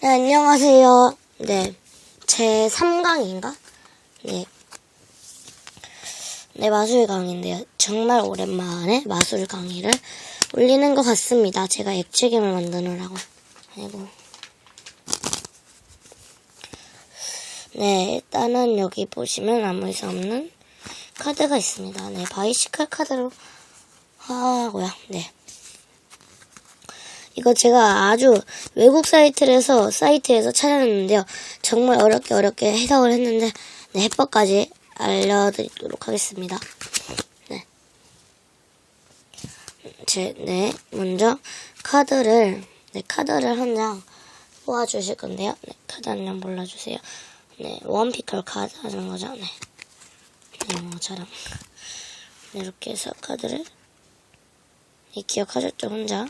네, 안녕하세요. 네, 제 3강인가? 네. 네, 마술 강의인데요. 정말 오랜만에 마술 강의를 올리는 것 같습니다. 제가 액체괴물 만드느라고. 아이고. 네, 일단은 여기 보시면 아무 이상 없는 카드가 있습니다. 네, 바이시클 카드로 하고요. 네. 이거 제가 아주 외국 사이트에서 사이트에서 찾아냈는데요. 정말 어렵게 어렵게 해석을 했는데 네, 해법까지 알려드리도록 하겠습니다. 네. 제, 네, 먼저 카드를 네, 카드를 한 장 뽑아주실 건데요. 네, 카드 한 장 골라주세요. 네, 원피컬 카드 하는 거죠. 네. 네, 뭐처럼 네, 이렇게 해서 카드를 네, 기억하셨죠, 혼자?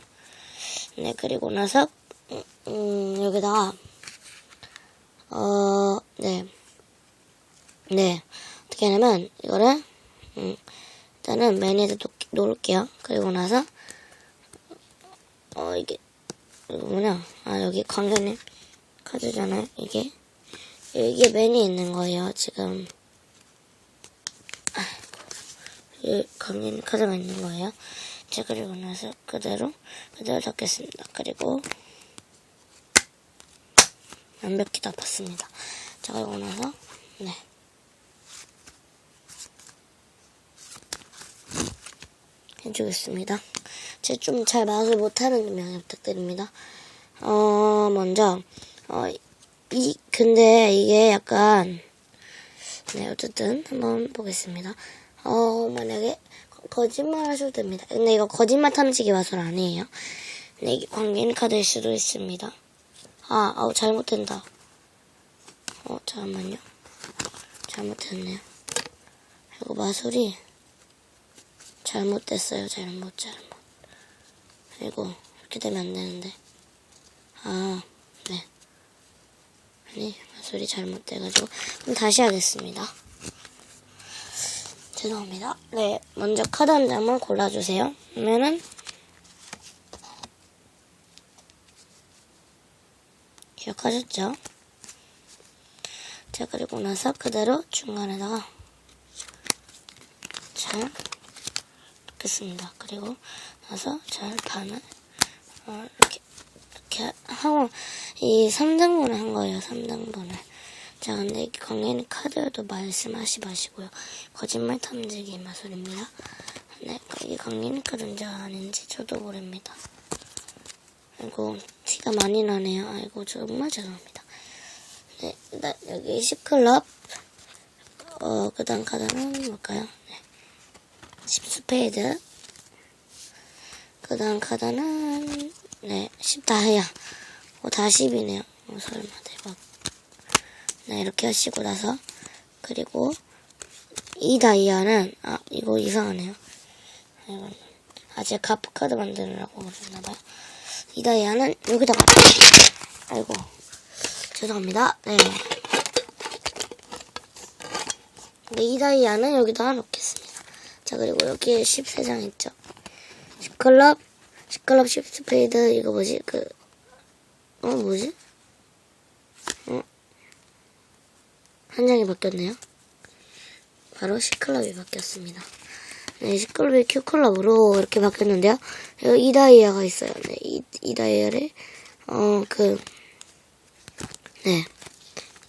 네, 그리고 나서, 음, 음, 여기다가, 어, 네. 네. 어떻게 하냐면, 이거를, 음, 일단은 매니에 놓을게요. 그리고 나서, 어, 이게, 이거 뭐냐. 아, 여기 광견님 카드잖아요. 이게. 이게 매니에 있는 거예요, 지금. 이 광견님 카드가 있는 거예요. 자, 그리고 나서 그대로, 그대로 닫겠습니다. 그리고, 완벽히 닫았습니다. 자, 그리고 나서, 네. 해주겠습니다. 제가 좀잘 맛을 못하는 점 양해 부탁드립니다. 어, 먼저, 어, 이, 근데 이게 약간, 네, 어쨌든 한번 보겠습니다. 어, 만약에 거짓말 하셔도 됩니다. 근데 이거 거짓말 탐지기 마술 아니에요. 네, 이게 관계인 카드일 수도 있습니다. 아, 아우, 잘못된다. 어, 잠깐만요. 잘못했네요. 이거 마술이 잘못됐어요. 잘못, 잘못. 그리고 이렇게 되면 안 되는데. 아, 네. 아니, 마술이 잘못돼가지고. 그럼 다시 하겠습니다. 죄송합니다. 네, 먼저 카드 한 장만 골라주세요. 그러면은 기억하셨죠? 자, 그리고 나서 그대로 중간에다가 잘 넣겠습니다. 그리고 나서 잘 반을 어, 이렇게 이렇게 하고 이 3등분을 한 거예요. 3등분을. 자, 근데 이 광해는 카드도 말씀하시 마시고요. 거짓말 탐지기 마술입니다. 네, 이게 광해는 카드인지 아닌지 저도 모릅니다. 아이고, 티가 많이 나네요. 아이고, 정말 죄송합니다. 네, 일단 여기 10클럽, 어, 그 다음 카드는 뭘까요? 네. 10스페이드. 그 다음 카드는, 네, 10 다이아. 어, 다 10이네요. 어, 설마, 대박. 네, 이렇게 하시고 나서, 그리고, 이 다이아는, 아, 이거 이상하네요. 이건, 아, 제가 가프 카드 만드느라고 그랬나봐요. 이 다이아는 여기다가, 아이고, 죄송합니다. 네. 네, 이 다이아는 여기다가 놓겠습니다. 자, 그리고 여기에 13장 있죠. 10클럽, 10클럽 10스페이드, 이거 뭐지? 그, 어, 뭐지? 한 장이 바뀌었네요. 바로 10클럽이 바뀌었습니다. 네, 10클럽이 Q클럽으로 이렇게 바뀌었는데요. 여기 이 다이아가 있어요. 네, 이, 이 다이아를, 어, 그, 네.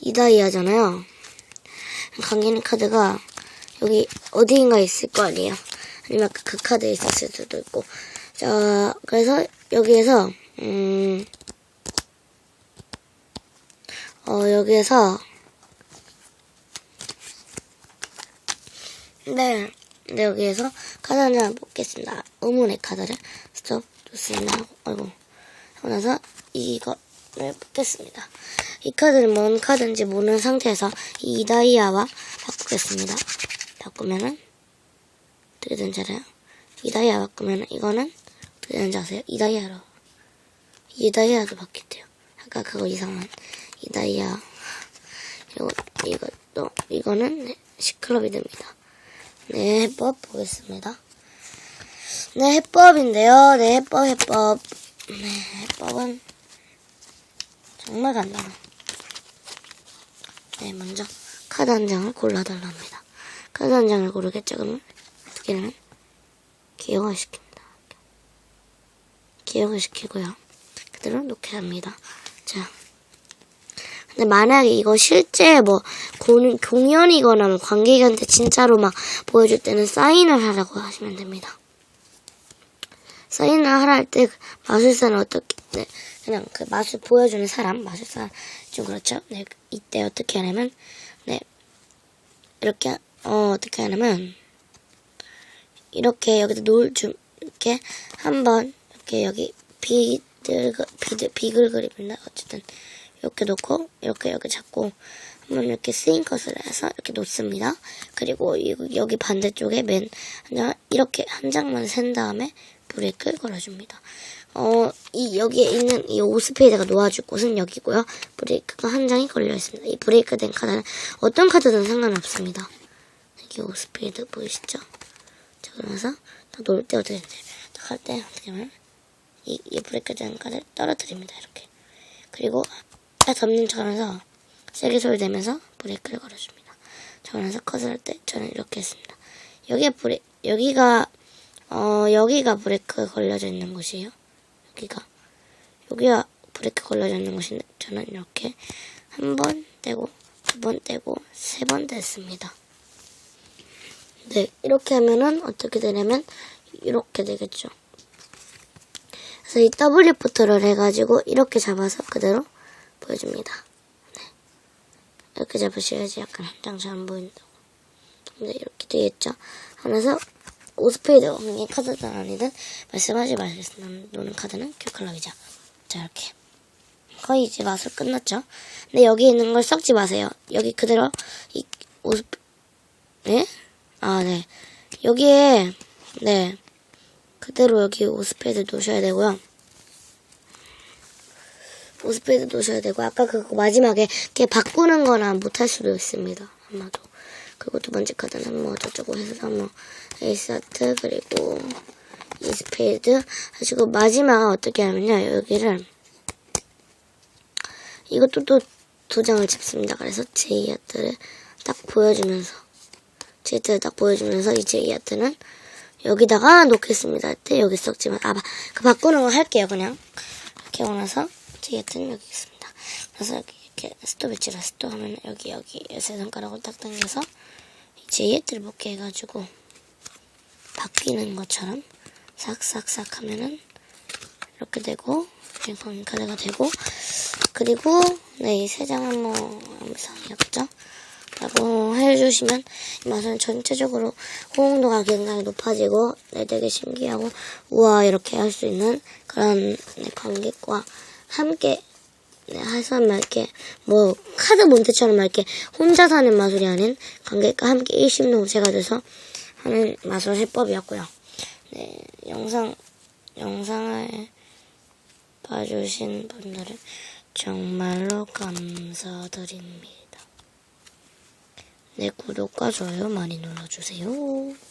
이 다이아잖아요. 강기는 카드가 여기 어디인가 있을 거 아니에요. 아니면 그 카드에 있었을 수도 있고. 자, 그래서 여기에서, 음, 어, 여기에서, 네, 네, 여기에서 카드 한 장을 뽑겠습니다. 의문의 카드를 스톱, 좋습니다. 아이고. 하고 나서 이거를 뽑겠습니다. 이 카드는 뭔 카드인지 모르는 상태에서 이 다이아와 바꾸겠습니다. 바꾸면은 어떻게 되는지 알아요? 이 다이아 바꾸면은 이거는 어떻게 되는지 아세요? 이 다이아로 이 다이아도 바뀌대요. 아까 그거 이상한 이 다이아 그리고 이것도 이거는 시클럽이 됩니다. 네 해법 보겠습니다. 네 해법인데요. 네 해법 해법 네 해법은 정말 간단한. 네, 먼저 카드 한 장을 골라달랍니다. 카드 한 장을 고르겠죠, 그러면? 어떻게 하면? 기억을 시킵니다. 기억을 시키고요. 그대로 놓게 합니다. 자. 근데 만약에 이거 실제 뭐 공, 공연이거나 뭐 관객한테 진짜로 막 보여줄 때는 사인을 하라고 하시면 됩니다. 사인을 하라 할 때 마술사는 어떻게 네, 그냥 그 마술 보여주는 사람 마술사 좀 그렇죠. 네 이때 어떻게 하냐면 네 이렇게 어 어떻게 하냐면 이렇게 여기다 노을 좀 이렇게 한번 이렇게 여기 비들 비들 비글 그립니다. 어쨌든 이렇게 놓고 이렇게 여기 잡고 한번 이렇게 스윙 컷을 해서 이렇게 놓습니다. 그리고 이- 여기 반대쪽에 맨 이렇게 한 장만 센 다음에 브레이크를 걸어줍니다. 어, 이 여기에 있는 이 오스페이드가 놓아줄 곳은 여기고요. 브레이크가 한 장이 걸려 있습니다. 이 브레이크 된 카드는 어떤 카드든 상관없습니다. 여기 오스페이드 보이시죠? 자, 그러면서 딱 놓을 때 어떻게 되냐. 딱할때 어떻게 하면 이, 이 브레이크 된 카드를 떨어뜨립니다. 이렇게. 그리고 딱 덮는 척 하면서 세게 소리 내면서 브레이크를 걸어줍니다. 자, 그러면서 컷을 할 때 저는 이렇게 했습니다. 여기에 브레 여기가 어 여기가 브레이크 걸려져 있는 곳이에요. 여기가 여기가 브레이크 걸려져 있는 곳인데 저는 이렇게 한 번 떼고 두 번 떼고 세 번 뗐습니다. 네 이렇게 하면은 어떻게 되냐면 이렇게 되겠죠. 그래서 이 더블 리포터를 해가지고 이렇게 잡아서 그대로 보여줍니다. 네. 이렇게 잡으셔야지 약간 한장잘안 보인다고. 네, 이렇게 되겠죠. 하면서 오스페이드 그냥 카드든 아니든 말씀하지 수 노는 카드는 큐클럭이죠. 자 이렇게 거의 이제 마술 끝났죠. 근데 여기 있는 걸 섞지 마세요. 여기 그대로 이 오스 네? 아 네. 여기에 네 그대로 여기 오스페이드 놓으셔야 되고요. 오스페이드 놓으셔야 되고 아까 그거 마지막에 이렇게 바꾸는 거나 못할 수도 있습니다. 아마도. 그리고 두 번째 카드는 뭐 저쩌고 해서 뭐 에이스 하트 그리고 이 스페이드 하시고 마지막 어떻게 하면요 여기를 이것도 또두 장을 집습니다. 그래서 제이 하트를 딱 보여주면서 제이 하트를 딱 보여주면서 이 제이 하트는 여기다가 놓겠습니다. 때 여기 썩지만 아, 그 바꾸는 거 할게요 그냥 이렇게 하고 나서 하트는 여기 있습니다. 그래서 여기 이렇게 스톱 위치라 스톱 하면 여기 여기 세 손가락으로 딱 당겨서 제이 하트를 먹게 해가지고 바뀌는 것처럼 싹싹싹 하면은 이렇게 되고 빙봉 카드가 되고 그리고 네 이 세 장은 뭐 아무 이상이 없죠 라고 해주시면 이 맛은 전체적으로 호응도가 굉장히 높아지고 네 되게 신기하고 우와 이렇게 할 수 있는 그런 네, 관객과 함께 네, 해서 막 이렇게 뭐 카드 몬테처럼 막 이렇게 혼자 사는 마술이 아닌 관객과 함께 일심동체가 돼서 하는 마술 해법이었고요. 네, 영상 영상을 봐주신 분들은 정말로 감사드립니다. 네, 구독과 좋아요 많이 눌러주세요.